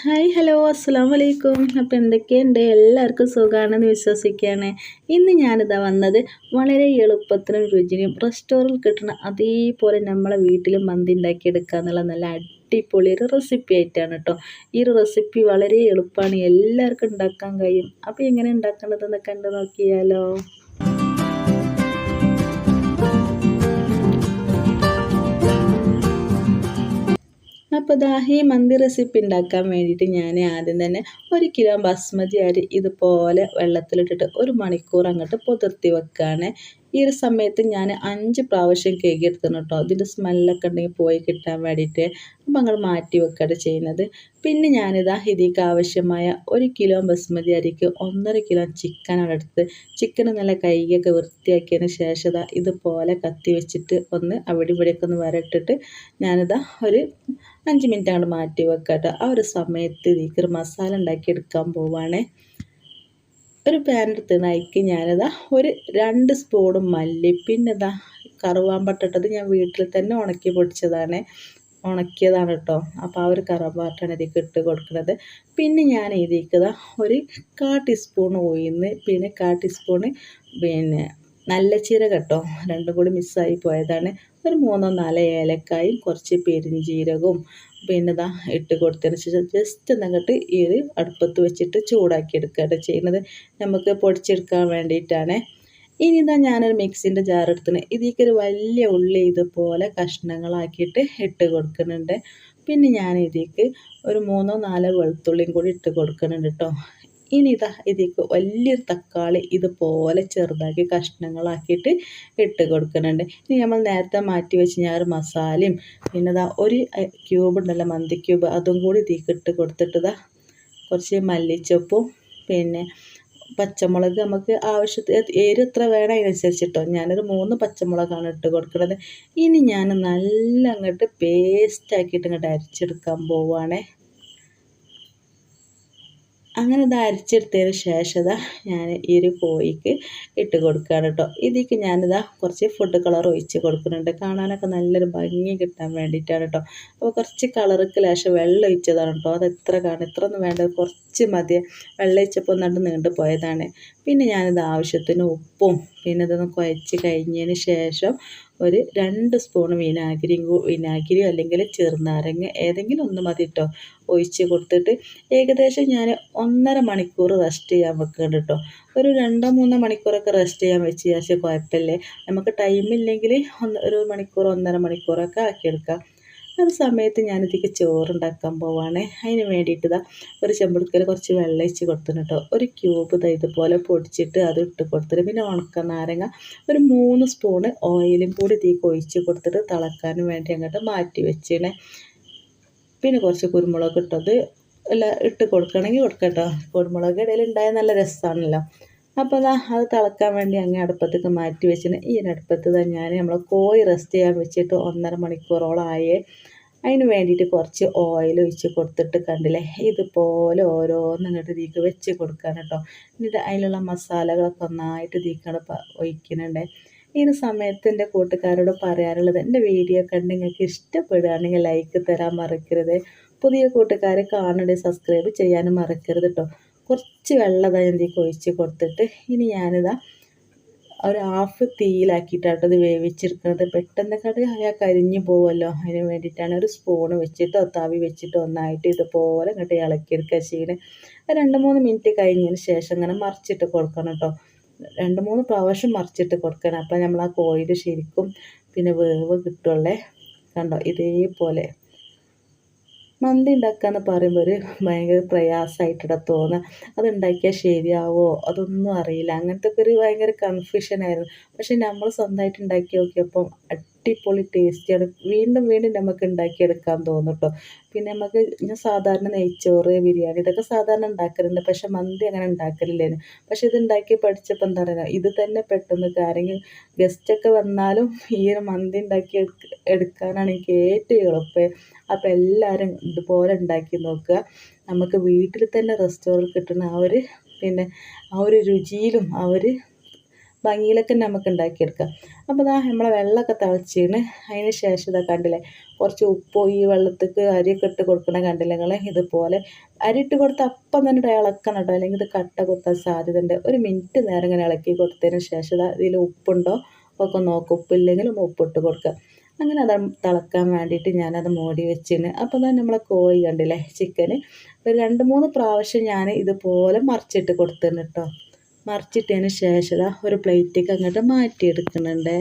Hi hello അസ്സാം വലൈക്കും അപ്പോൾ എന്തൊക്കെയുണ്ട്? എല്ലാവർക്കും സുഖമാണെന്ന് വിശ്വസിക്കുകയാണ്. ഇന്ന് ഞാനിതാ വന്നത് വളരെ എളുപ്പത്തിനും രുചിയും റെസ്റ്റോറന്റിൽ കിട്ടുന്ന അതേപോലെ നമ്മളെ വീട്ടിൽ മന്തി ഉണ്ടാക്കിയെടുക്കുക എന്നുള്ള നല്ല അടിപൊളി ഒരു റെസിപ്പി ആയിട്ടാണ് കേട്ടോ ഈ ഒരു റെസിപ്പി വളരെ എളുപ്പമാണ്. എല്ലാവർക്കും ഉണ്ടാക്കാൻ കഴിയും. അപ്പോൾ എങ്ങനെ ഉണ്ടാക്കേണ്ടതെന്ന് കണ്ടു നോക്കിയാലോ. അപ്പോൾ ദാ ഈ മന്തി റെസിപ്പി ഉണ്ടാക്കാൻ വേണ്ടിയിട്ട് ഞാൻ ആദ്യം തന്നെ ഒരു കിലോ ബസ്മതി അരി ഇതുപോലെ വെള്ളത്തിലിട്ടിട്ട് ഒരു മണിക്കൂർ അങ്ങോട്ട് പുതിർത്തി വെക്കുകയാണ് ഈ ഒരു സമയത്ത് ഞാൻ അഞ്ച് പ്രാവശ്യം കേക്ക് എടുത്തിരുന്നു കേട്ടോ ഇതിന്റെ സ്മെല്ലൊക്കെ ഉണ്ടെങ്കിൽ പോയി കിട്ടാൻ വേണ്ടിയിട്ട്. അപ്പം ഞങ്ങൾ മാറ്റി വെക്കുകയാണ് ചെയ്യുന്നത്. പിന്നെ ഞാനിതാ ഇതിക്ക് ആവശ്യമായ ഒരു കിലോ ബസ്മതി അരിക്ക് ഒന്നര കിലോ ചിക്കനാണ് എടുത്ത് ചിക്കൻ നല്ല കൈയൊക്കെ വൃത്തിയാക്കിയതിന് ശേഷം ഇതുപോലെ കത്തി വെച്ചിട്ട് ഒന്ന് അവിടെ ഇവിടെയൊക്കെ ഒന്ന് വരട്ടിട്ട് ഞാനിതാ ഒരു അഞ്ച് മിനിറ്റ് അങ്ങോട്ട് മാറ്റി വെക്കട്ടോ. ആ ഒരു സമയത്ത് ഇതിക്ക് ഒരു മസാല ഉണ്ടാക്കി എടുക്കാൻ പോവുകയാണേ ഒരു പാനെടുത്ത് എടുത്ത് ഞാനതാ ഒരു രണ്ട് സ്പൂണ് മല്ലി പിന്നെ ഇതാ കറുവാമ്പട്ടിട്ടത് ഞാൻ വീട്ടിൽ തന്നെ ഉണക്കി പൊടിച്ചതാണ്. ഉണക്കിയതാണ് കേട്ടോ അപ്പോൾ ആ ഒരു കറുവാമ്പട്ടാണ് ഇതിലേക്ക് ഇട്ട് കൊടുക്കുന്നത്. പിന്നെ ഞാൻ ഇതിലേക്ക് ഒരു കാ ടീസ്പൂൺ ഓയിന്ന് പിന്നെ കാ ടീസ്പൂണ് പിന്നെ നല്ല ചീര കേട്ടോ. രണ്ടും കൂടി മിസ്സായി പോയതാണ്. ഒരു മൂന്നോ നാലോ ഏലക്കായും കുറച്ച് പെരിഞ്ചീരകവും പിന്നെ ഇതാ ഇട്ട് കൊടുത്തതിന് ശേഷം ജസ്റ്റ് എന്നിട്ട് ഈ അടുപ്പത്ത് വെച്ചിട്ട് ചൂടാക്കി എടുക്കുകയാണ് ചെയ്യുന്നത്. നമുക്ക് പൊടിച്ചെടുക്കാൻ വേണ്ടിയിട്ടാണ്. ഇനി ഇതാ ഞാനൊരു മിക്സിന്റെ ജാർ എടുത്തിന് ഇതിലേക്ക് ഒരു വലിയ ഉള്ളി ഇതുപോലെ കഷ്ണങ്ങളാക്കിയിട്ട് ഇട്ട് കൊടുക്കുന്നുണ്ട്. പിന്നെ ഞാൻ ഇതിലേക്ക് ഒരു മൂന്നോ നാലോ വെളുത്തുള്ളിയും കൂടി ഇട്ട് കൊടുക്കുന്നുണ്ട് കേട്ടോ. ഇനി ഇതാ ഇതിലേക്ക് വലിയൊരു തക്കാളി ഇതുപോലെ ചെറുതാക്കി കഷ്ണങ്ങളാക്കിയിട്ട് ഇട്ട് കൊടുക്കുന്നുണ്ട്. ഇനി നമ്മൾ നേരത്തെ മാറ്റി വെച്ച് ഞാൻ ഒരു മസാലയും പിന്നെ ഇതാ ഒരു ക്യൂബ് ഉണ്ടല്ലോ മന്തി ക്യൂബ് അതും കൂടി ഇതിലേക്ക് ഇട്ട് കൊടുത്തിട്ട് ഇതാ കുറച്ച് മല്ലിച്ചപ്പും പിന്നെ പച്ചമുളക് നമുക്ക് ആവശ്യത്തിന് എരി എത്ര വേണം അതിനനുസരിച്ചിട്ടോ. ഞാനൊരു മൂന്ന് പച്ചമുളകാണ് ഇട്ട് കൊടുക്കുന്നത്. ഇനി ഞാൻ നല്ല അങ്ങോട്ട് പേസ്റ്റാക്കിയിട്ട് ഇങ്ങോട്ട് അരച്ചെടുക്കാൻ പോവുകയാണേ അങ്ങനെ ഇത് അരച്ചെടുത്തതിന് ശേഷം ഞാൻ ഈ ഒരു കോഴിക്ക് ഇട്ട് കൊടുക്കുകയാണ് കേട്ടോ. ഇതിലേക്ക് ഞാനിതാ കുറച്ച് ഫുഡ് കളർ ഒഴിച്ച് കൊടുക്കുന്നുണ്ട്. കാണാനൊക്കെ നല്ലൊരു ഭംഗി കിട്ടാൻ വേണ്ടിയിട്ടാണ് കേട്ടോ. അപ്പോൾ കുറച്ച് കളർക്ക് ലേശം വെള്ളം ഒഴിച്ചതാണ് കേട്ടോ. അത് എത്ര കാണും? എത്ര ഒന്നും വേണ്ട കുറച്ച് മതി. വെള്ളം ഒഴിച്ചപ്പോൾ ഒന്നാണ്ട് നീണ്ടു പോയതാണ്. പിന്നെ ഞാനിത് ആവശ്യത്തിന് ഉപ്പും പിന്നെ ഇതൊന്ന് കുഴച്ച് കഴിഞ്ഞതിന് ശേഷം ഒരു രണ്ട് സ്പൂൺ വിനാഗിരിയും വിനാഗിരി അല്ലെങ്കിൽ ചെറുനാരങ്ങ ഏതെങ്കിലും ഒന്ന് മതി കേട്ടോ ഒഴിച്ച് കൊടുത്തിട്ട് ഏകദേശം ഞാൻ ഒന്നര മണിക്കൂർ റെസ്റ്റ് ചെയ്യാൻ വെക്കുന്നുണ്ട് കേട്ടോ ഒരു രണ്ടോ മൂന്നോ മണിക്കൂറൊക്കെ റെസ്റ്റ് ചെയ്യാൻ വെച്ച് പക്ഷേ കുഴപ്പമില്ലേ നമുക്ക് ടൈമില്ലെങ്കിൽ ഒന്ന് ഒരു മണിക്കൂർ ഒന്നര മണിക്കൂറൊക്കെ ആക്കിയെടുക്കാം. ഒരു സമയത്ത് ഞാനിതിക്ക് ചോറുണ്ടാക്കാൻ പോവാണേ. അതിന് വേണ്ടിയിട്ട് ഇതാ ഒരു ചെമ്പെടുക്കൽ കുറച്ച് വെള്ളം ഒഴിച്ച് കൊടുത്തിട്ട് കേട്ടോ ഒരു ക്യൂബ് ഇതാ ഇതുപോലെ പൊടിച്ചിട്ട് അത് ഇട്ട് കൊടുത്തിട്ട് പിന്നെ ഉണക്ക നാരങ്ങ ഒരു മൂന്ന് സ്പൂണ് ഓയിലും കൂടി ഇതിക്ക് ഒഴിച്ച് കൊടുത്തിട്ട് തിളക്കാനും വേണ്ടി അങ്ങോട്ട് മാറ്റി വെച്ചേണേ. പിന്നെ കുറച്ച് കുരുമുളക് ഇട്ടത് എല്ലാം ഇട്ട് കൊടുക്കണമെങ്കിൽ കൊടുക്കട്ടോ കുരുമുളക് ഇടയിൽ ഉണ്ടായ നല്ല രസമാണല്ലോ അപ്പോൾ അതാ തിളക്കാൻ വേണ്ടി അങ്ങ് അടുപ്പത്തേക്ക് മാറ്റി വെച്ചിന്. ഈ അടുപ്പത്ത് തന്നെ ഞാൻ നമ്മൾ കോഴി റെസ്റ്റ് ചെയ്യാൻ വെച്ചിട്ട് ഒന്നര മണിക്കൂറോളമായേ അതിന് വേണ്ടിയിട്ട് കുറച്ച് ഓയിൽ ഒഴിച്ച് കൊടുത്തിട്ട് കണ്ടില്ലേ? ഇതുപോലെ ഓരോന്നും ഇങ്ങോട്ട് തീക്ക് വെച്ച് കൊടുക്കാൻ കേട്ടോ എന്നിട്ട് അതിലുള്ള മസാലകളൊക്കെ ഒന്നായിട്ട് ഇതിക്കാണ് ഒഴിക്കുന്നുണ്ട്. ഈ സമയത്ത് എന്റെ കൂട്ടുകാരോട് പറയാനുള്ളത് എന്റെ വീഡിയോ കണ്ട് നിങ്ങൾക്ക് ഇഷ്ടപ്പെടുകയാണെങ്കിൽ ലൈക്ക് തരാൻ മറക്കരുത്. പുതിയ കൂട്ടുകാരെ കാണണേ സബ്സ്ക്രൈബ് ചെയ്യാനും മറക്കരുത് കേട്ടോ കുറച്ച് വെള്ളം ഇതിലേക്ക് ഒഴിച്ച് കൊടുത്തിട്ട് ഇനി ഞാനിതാ ഒരു ഹാഫ് തീയിലാക്കിയിട്ടാണ് ഇത് വേവിച്ചെടുക്കുന്നത് പെട്ടെന്ന് കട ആയാൽ കരിഞ്ഞു പോകുമല്ലോ അതിന് വേണ്ടിയിട്ടാണ് ഒരു സ്പൂണ് വെച്ചിട്ടോ തവി വെച്ചിട്ടോ ഒന്നായിട്ട് ഇതുപോലെ ഇങ്ങോട്ട് ഇളക്കിയെടുക്കുക ചെയ്യുന്നത് രണ്ട് മൂന്ന് മിനിറ്റ് കഴിഞ്ഞതിന് ശേഷം ഇങ്ങനെ മറിച്ചിട്ട് കൊടുക്കണം കേട്ടോ രണ്ട് മൂന്ന് പ്രാവശ്യം മറിച്ചിട്ട് കൊടുക്കണം. അപ്പം നമ്മൾ ആ കോഴിയിൽ ശരിക്കും പിന്നെ വേവ് കിട്ടുള്ളേ കണ്ടോ? ഇതേപോലെ. മന്തി ഉണ്ടാക്കുക എന്ന് പറയുമ്പോൾ ഒരു ഭയങ്കര പ്രയാസമായിട്ടിടാ തോന്നുക അതുണ്ടാക്കിയാൽ ശരിയാവോ? അതൊന്നും അറിയില്ല. അങ്ങനത്തെ ഒക്കെ ഒരു ഭയങ്കര കൺഫ്യൂഷനായിരുന്നു പക്ഷെ നമ്മൾ സ്വന്തമായിട്ട് ഉണ്ടാക്കി നോക്കിയപ്പം അടിപൊളി ടേസ്റ്റിയാണ് വീണ്ടും വീണ്ടും നമുക്ക് ഉണ്ടാക്കിയെടുക്കാൻ തോന്നും കേട്ടോ പിന്നെ നമുക്ക് ഞാൻ സാധാരണ നെയ്ച്ചോറ് ബിരിയാണി ഇതൊക്കെ സാധാരണ ഉണ്ടാക്കലുണ്ട്. പക്ഷെ മന്തി അങ്ങനെ ഉണ്ടാക്കലില്ലായിരുന്നു പക്ഷെ ഇത് ഉണ്ടാക്കി പഠിച്ചപ്പോൾ എന്താ പറയുക ഇത് തന്നെ പെട്ടെന്ന് ആരെങ്കിലും ഗസ്റ്റൊക്കെ വന്നാലും ഈ ഒരു മന്തി ഉണ്ടാക്കി എടുക്കാനാണ് എനിക്ക് ഏറ്റവും എളുപ്പം. അപ്പോൾ എല്ലാവരും ഇതുപോലെ ഉണ്ടാക്കി നോക്കുക. നമുക്ക് വീട്ടിൽ തന്നെ റെസ്റ്റോറന്റ് കിട്ടുന്ന ആ ഒരു പിന്നെ ആ ഒരു രുചിയിലും ആ ഒരു ഭംഗിയിലൊക്കെ നമുക്ക് ഉണ്ടാക്കിയെടുക്കാം. അപ്പോൾ ഇതാ നമ്മളെ വെള്ളമൊക്കെ തിളച്ചിന് അതിന് ശേഷം ഇതാ കണ്ടില്ലേ കുറച്ച് ഉപ്പോ ഈ വെള്ളത്തേക്ക് അരിയൊക്കെ ഇട്ട് കൊടുക്കണ കണ്ടില്ലേ ഇതുപോലെ അരി ഇട്ട് കൊടുത്ത് അപ്പം തന്നെ ഇളക്കണം കേട്ടോ. അല്ലെങ്കിൽ ഇത് കട്ട കുത്താൻ സാധ്യത ഉണ്ട് ഒരു മിനിറ്റ് നേരം ഇങ്ങനെ ഇളക്കി കൊടുത്തതിന് ശേഷം ഇതാ ഇതിൽ ഉപ്പുണ്ടോ? ഒക്കെ നോക്കും. ഉപ്പില്ലെങ്കിലും ഉപ്പിട്ട് കൊടുക്കുക. അങ്ങനെ അത് തിളക്കാൻ വേണ്ടിയിട്ട് ഞാനത് മൂടി വെച്ചിന്. അപ്പോൾ തന്നെ നമ്മളെ കോഴി കണ്ടില്ലേ ചിക്കന്. ഒരു രണ്ട് മൂന്ന് പ്രാവശ്യം ഞാൻ ഇതുപോലെ മറിച്ചിട്ട് കൊടുത്തിരുന്നു കേട്ടോ. മറിച്ചിട്ടതിന് ശേഷം ഒരു പ്ലേറ്റിലേക്ക് അങ്ങോട്ട് മാറ്റിയെടുക്കുന്നുണ്ട്.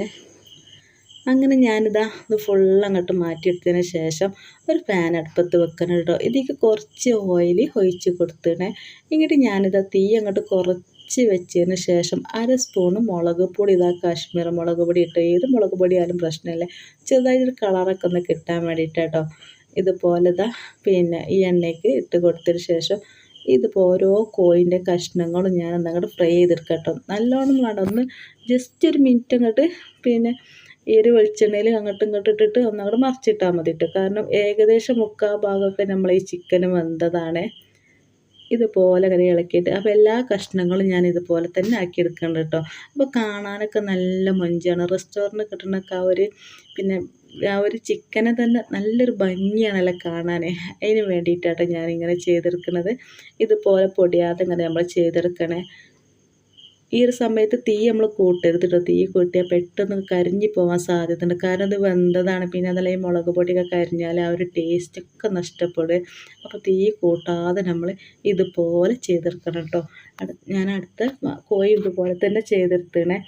അങ്ങനെ ഞാനിതാ ഇത് ഫുൾ അങ്ങോട്ട് മാറ്റിയെടുത്തതിന് ശേഷം ഒരു പാൻ അടുപ്പത്ത് വെക്കണം കേട്ടോ കുറച്ച് ഓയിൽ ഒഴിച്ച് കൊടുത്തിടണേ ഇങ്ങോട്ട് ഞാനിതാ തീ അങ്ങോട്ട് കുറച്ച് വെച്ചതിന് ശേഷം അര സ്പൂണ് മുളക് പൊടി. ഇതാ കാശ്മീർ മുളക് പൊടി ഇട്ട് ഏത് മുളക് പൊടി ആയാലും പ്രശ്നമില്ല ചെറുതായിട്ടൊരു കളറൊക്കെ ഒന്ന് കിട്ടാൻ വേണ്ടിയിട്ട് കേട്ടോ ഇതുപോലെ ഇതാ പിന്നെ ഈ എണ്ണയ്ക്ക് ഇട്ട് കൊടുത്തതിന് ശേഷം ഇതിപ്പോൾ ഓരോ കോയിന്റെ കഷ്ണങ്ങളും ഞാൻ അങ്ങോട്ട് ഫ്രൈ ചെയ്തെടുക്കാം നല്ലോണം വേണ്ട ഒന്ന് ജസ്റ്റ് ഒരു മിനിറ്റ് അങ്ങോട്ട് പിന്നെ ഈ ഒരു വെളിച്ചെണ്ണയിൽ അങ്ങോട്ടും ഇങ്ങോട്ടും ഇട്ടിട്ട് ഒന്നങ്ങോട്ട് മറിച്ചിട്ടാൽ മതി കേട്ടോ കാരണം ഏകദേശം മുക്കാൽ ഭാഗമൊക്കെ നമ്മൾ ഈ ചിക്കന് വെന്തതാണ് ഇതുപോലെ അങ്ങനെ ഇളക്കിയിട്ട് അപ്പോൾ എല്ലാ കഷ്ണങ്ങളും ഞാൻ ഇതുപോലെ തന്നെ ആക്കിയെടുക്കുന്നുണ്ട് കേട്ടോ. അപ്പോൾ കാണാനൊക്കെ നല്ല മൊഞ്ചാണ്. റെസ്റ്റോറന്റ് കിട്ടുന്നൊക്കെ ആ ഒരു പിന്നെ ആ ഒരു ചിക്കനെ തന്നെ നല്ലൊരു ഭംഗിയാണല്ലോ കാണാൻ അതിന് വേണ്ടിയിട്ടാട്ടോ ഞാനിങ്ങനെ ചെയ്തെടുക്കുന്നത്. ഇതുപോലെ പൊടിയാതെ ഇങ്ങനെ നമ്മൾ ചെയ്തെടുക്കണേ. ഈ ഒരു സമയത്ത് തീ നമ്മൾ കൂട്ടരുത് കേട്ടോ തീ കൂട്ടിയാൽ പെട്ടെന്ന് കരിഞ്ഞു പോകാൻ സാധ്യതയുണ്ട്. കാരണം അത് വെന്തതാണ്. പിന്നെ അതല്ല ഈ മുളക് പൊടിയൊക്കെ കരിഞ്ഞാൽ ആ ഒരു ടേസ്റ്റൊക്കെ നഷ്ടപ്പെടും. അപ്പോൾ തീ കൂട്ടാതെ നമ്മൾ ഇതുപോലെ ചെയ്തെടുക്കണം കേട്ടോ ഞാൻ അടുത്ത കോഴി ഇതുപോലെ തന്നെ ചെയ്തെടുത്തണേ.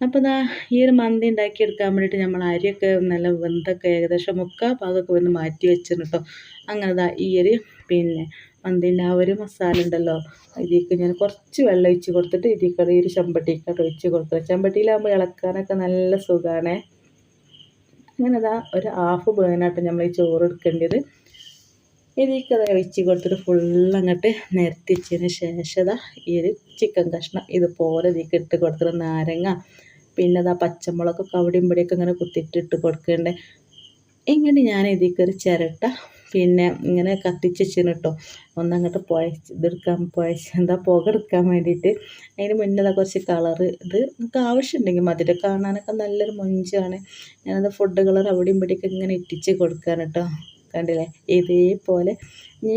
അപ്പോൾ ഇതാ ഈ ഒരു മന്തി ഉണ്ടാക്കിയെടുക്കാൻ വേണ്ടിയിട്ട് നമ്മൾ അരിയൊക്കെ നല്ല വെന്തൊക്കെ ഏകദേശം മുക്കാൽ ഭാഗമൊക്കെ വന്ന് മാറ്റി വെച്ചിട്ടുണ്ട് കേട്ടോ അങ്ങനെ ഈ ഒരു പിന്നെ മന്തിന്റെ ആ ഒരു മസാല ഉണ്ടല്ലോ ഇതിലേക്ക് ഞാൻ കുറച്ച് വെള്ളം ഒഴിച്ച് കൊടുത്തിട്ട് ഇതിലേക്ക് ഈ ഒരു ചെമ്പട്ടിക്കാട്ട് ഒഴിച്ച് കൊടുക്കുക. ചെമ്പട്ടിയിലാകുമ്പോൾ ഇളക്കാനൊക്കെ നല്ല സുഖമാണ് അങ്ങനെ ഇതാ ഒരു ഹാഫ് ബേണായിട്ട് നമ്മൾ ഈ ചോറ് എടുക്കേണ്ടത്. ഇതിലേക്ക് അത് ഒഴിച്ച് കൊടുത്തിട്ട് ഫുൾ അങ്ങോട്ട് നിരത്തിച്ചതിന് ശേഷം ഈ ഒരു ചിക്കൻ കഷ്ണം ഇതുപോലെ ഇതിലേക്ക് ഇട്ട് കൊടുത്തിട്ട് നാരങ്ങ പിന്നെ അതാ പച്ചമുളകൊക്കെ അവിടെയും ഇവിടെയൊക്കെ ഇങ്ങനെ കുത്തിയിട്ടിട്ട് കൊടുക്കേണ്ടത് ഇങ്ങനെ ഞാൻ ഇതിലേക്ക് ഒരു ചിരട്ട പിന്നെ ഇങ്ങനെ കത്തിച്ച് വെച്ചിരുന്നു കേട്ടോ ഒന്നങ്ങോട്ട് പുഴച്ച് ഇതെടുക്കാൻ പുഴച്ച് എന്താ പുക എടുക്കാൻ വേണ്ടിയിട്ട്. അതിന് മുന്നേ കുറച്ച് കളറ് ഇത് നമുക്ക് ആവശ്യമുണ്ടെങ്കിൽ മധുരം കാണാനൊക്കെ നല്ലൊരു മൊഞ്ചാണ്. ഞാനത് ഫുഡ് കളർ അവിടെയും ഇവിടെയൊക്കെ ഇങ്ങനെ ഇട്ടിച്ച് കൊടുക്കാൻ കേട്ടോ കണ്ടില്ലേ? ഇതേപോലെ ഈ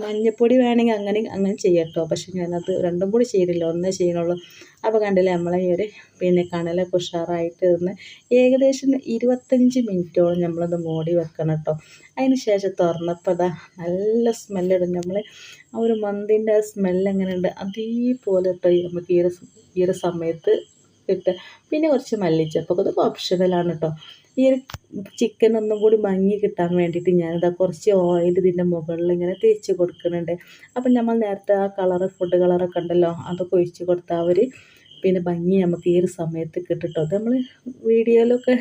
മഞ്ഞപ്പൊടി വേണമെങ്കിൽ അങ്ങനെ അങ്ങനെ ചെയ്യട്ടോ. പക്ഷെ ഞാനത് രണ്ടും കൂടി ചെയ്തില്ല. ഒന്നേ ചെയ്യണുള്ളൂ അപ്പോൾ കണ്ടില്ലേ നമ്മളെ ഈ ഒരു പിന്നെ കണലൊക്കെ ഉഷാറായിട്ട് ഇരുന്ന് ഏകദേശം ഇരുപത്തഞ്ച് മിനിറ്റോളം നമ്മളത് മൂടി വെക്കണം കേട്ടോ. അതിന് ശേഷം തുറന്നപ്പോൾ അതാ നല്ല സ്മെല്ലിടും. നമ്മൾ ആ ഒരു മന്തിന്റെ സ്മെല്ല് എങ്ങനെയുണ്ട്? അതേപോലെ കേട്ടോ നമുക്ക് ഈ ഒരു ഈ ഒരു സമയത്ത് കിട്ടുക. പിന്നെ കുറച്ച് മല്ലിച്ചപ്പൊക്കെ. അതൊക്കെ ഓപ്ഷണലാണ് കേട്ടോ. ഈ ഒരു ചിക്കൻ ഒന്നും കൂടി ഭംഗി കിട്ടാൻ വേണ്ടിയിട്ട് ഞാനിതാ കുറച്ച് ഓയിൽ ഇതിന്റെ മുകളിൽ ഇങ്ങനെ തേച്ച് കൊടുക്കുന്നുണ്ട്. അപ്പം നമ്മൾ നേരത്തെ ആ കളർ ഫുഡ് കളറൊക്കെ ഉണ്ടല്ലോ അതൊക്കെ ഒഴിച്ച് കൊടുത്താൽ അവർ പിന്നെ ഭംഗി നമുക്ക് ഈ ഒരു സമയത്ത് കിട്ടിട്ടോ. അത് നമ്മൾ വീഡിയോയിലൊക്കെ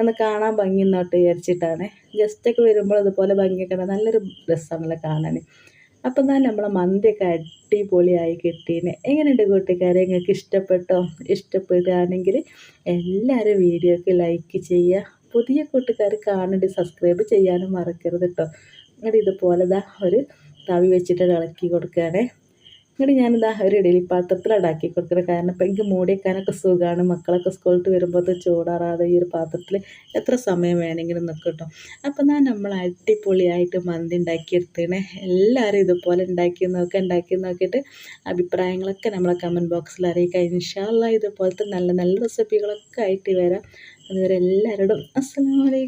ഒന്ന് കാണാൻ ഭംഗി എന്നോട്ട് വിചാരിച്ചിട്ടാണ് ജസ്റ്റൊക്കെ വരുമ്പോൾ അതുപോലെ ഭംഗിയൊക്കെ നല്ലൊരു രസമാണല്ലോ കാണാൻ. അപ്പം എന്നാൽ നമ്മളെ മന്തിയൊക്കെ അടിപൊളിയായി കിട്ടീന്. എങ്ങനെയുണ്ട് കൂട്ടുകാരെ? നിങ്ങൾക്ക് ഇഷ്ടപ്പെട്ടോ? ഇഷ്ടപ്പെടുകയാണെങ്കിൽ എല്ലാവരും വീഡിയോക്ക് ലൈക്ക് ചെയ്യുക. പുതിയ കൂട്ടുകാർ കാണേണ്ടി സബ്സ്ക്രൈബ് ചെയ്യാനും മറക്കരുത് കേട്ടോ എന്നിട്ട് ഇതുപോലെ ഒരു തവി വെച്ചിട്ട് ഇളക്കി കൊടുക്കുകയാണേ. എന്നിട്ട് ഞാനിതാ ഒരു ഇഡലി പാത്രത്തിലടാക്കി കൊടുക്കുന്നത് കാരണം ഇപ്പം എനിക്ക് മൂടി വെക്കാനൊക്കെ സുഖമാണ് മക്കളൊക്കെ സ്കൂളിൽ വരുമ്പോൾ അത് ചൂടാറാതെ ഈ ഒരു പാത്രത്തിൽ എത്ര സമയം വേണമെങ്കിലും നിൽക്കും കേട്ടോ അപ്പം ഞാൻ നമ്മൾ അടിപൊളിയായിട്ട് മന്തി ഉണ്ടാക്കിയെടുത്തേണ്. എല്ലാവരും ഇതുപോലെ ഉണ്ടാക്കി നോക്കുക ഉണ്ടാക്കി നോക്കിയിട്ട് അഭിപ്രായങ്ങളൊക്കെ നമ്മളെ കമന്റ് ബോക്സിൽ അറിയിക്കുക. ഇൻഷാല്ല ഇതുപോലത്തെ നല്ല നല്ല റെസിപ്പികളൊക്കെ ആയിട്ട് വരാം. അതുവരെ എല്ലാവരോടും അസ്സലാമലൈക്കും